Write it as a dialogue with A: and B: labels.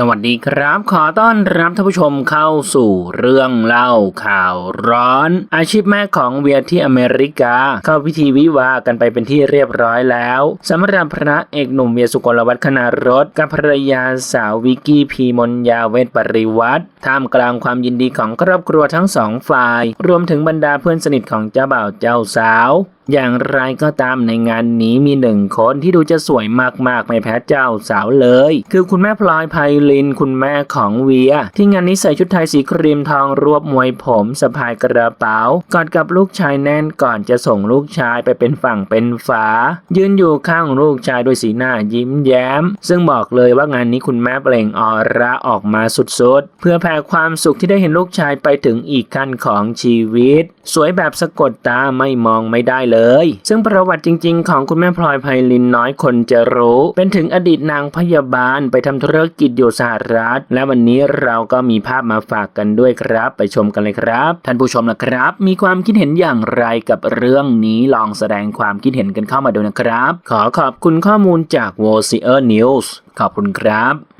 A: สวัสดีครับ ขอต้อนรับท่านผู้ชมเข้าสู่เรื่องเล่าข่าวร้อน อาชีพแม่ของเวียที่อเมริกา เข้าพิธีวิวากันไปเป็นที่เรียบร้อยแล้วสำหรับพระเอกหนุ่มเวียสุกลวัฒน์คณารถกับภรรยาสาววิกกี้พีมนยาเวทปริวัตรท่ามกลางความยินดีของครอบครัวทั้งสองฝ่าย รวมถึงบรรดาเพื่อนสนิทของเจ้าบ่าวเจ้าสาว อย่างไรก็ตามในงานนี้มีหนึ่งคนที่ดูจะสวยมากๆ ไม่แพ้เจ้าสาวเลย คือคุณแม่พลอยไพลิน คุณแม่ของเวีย ที่งานนี้ใส่ชุดไทยสีครีมทองรวบมวยผมสะพายกระเป๋ากอดกับลูกชายแน่นก่อนจะส่งลูกชายไปเป็นฝั่งเป็นฝา ยืนอยู่ข้างลูกชายด้วยสีหน้ายิ้มแย้ม ซึ่งบอกเลยว่างานนี้คุณแม่เปล่งออร่าออกมาสุดๆ เพื่อแผ่ความสุขที่ได้เห็นลูกชายไปถึงอีกขั้นของชีวิต สวยแบบสะกดตาไม่มองไม่ได้เลยซึ่งประวัติจริง ๆ ของคุณแม่พลอยไพลินน้อยคนจะรู้ เป็นถึงอดีตนางพยาบาลไปทำธุรกิจอยู่สหรัฐ และวันนี้เราก็มีภาพมาฝากกันด้วยครับ ไปชมกันเลยครับ ท่านผู้ชมนะครับ มีความคิดเห็นอย่างไรกับเรื่องนี้ลองแสดงความคิดเห็นกันเข้ามาดูนะครับ ขอขอบคุณข้อมูลจาก w o c i e r News ขอบคุณครับ